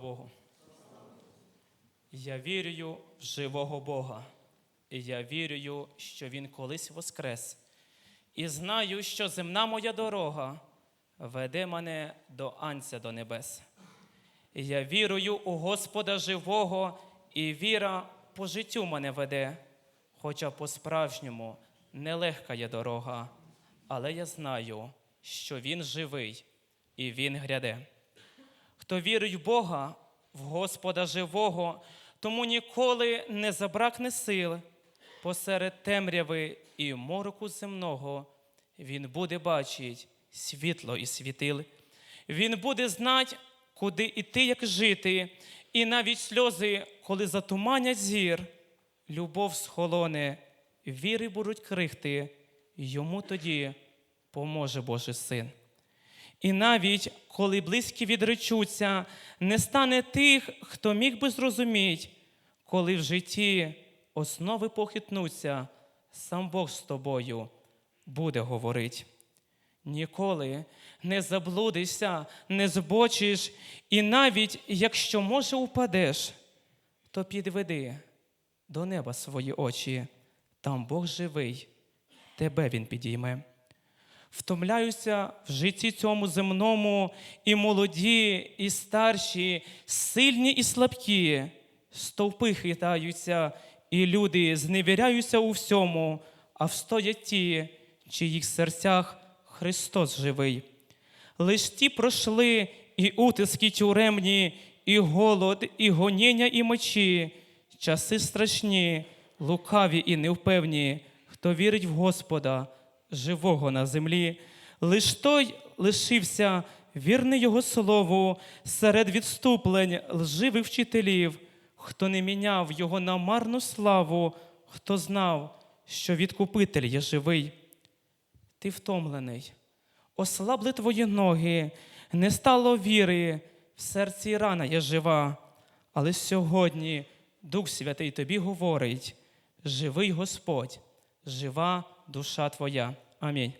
Богу. Я вірю в живого Бога. І я вірю, що Він колись воскрес. І знаю, що земна моя дорога веде мене до Анця до небес. Я вірую у Господа живого, і віра по життю мене веде, хоча по-справжньому нелегка є дорога, але я знаю, що Він живий і Він гряде. Хто вірить в Бога, в Господа живого, тому ніколи не забракне сил. Посеред темряви і мороку земного він буде бачить світло і світил. Він буде знати, куди іти, як жити, і навіть сльози, коли затуманять зір, любов схолоне, віри будуть крихти, йому тоді поможе Божий син. І навіть коли близькі відречуться, не стане тих, хто міг би зрозуміть, коли в житті основи похитнуться, сам Бог з тобою буде говорить. Ніколи не заблудишся, не збочиш, і навіть якщо може упадеш, то підведи до неба свої очі, там Бог живий, тебе Він підійме втомляються в житті цьому земному і молоді, і старші, сильні і слабкі, стовпи хитаються, і люди зневіряються у всьому, а встоять ті, чиїх серцях Христос живий. Лиш ті пройшли і утиски тюремні, і голод, і гоніння, і мечі, часи страшні, лукаві і невпевні, хто вірить в Господа, живого на землі. Лиш той лишився вірний Його слову серед відступлень лживих вчителів, хто не міняв його на марну славу, хто знав, що відкупитель є живий. Ти втомлений, ослабли твої ноги, не стало віри, в серці рана є жива. Але сьогодні Дух Святий тобі говорить: живий Господь, жива душа твоя. Амінь.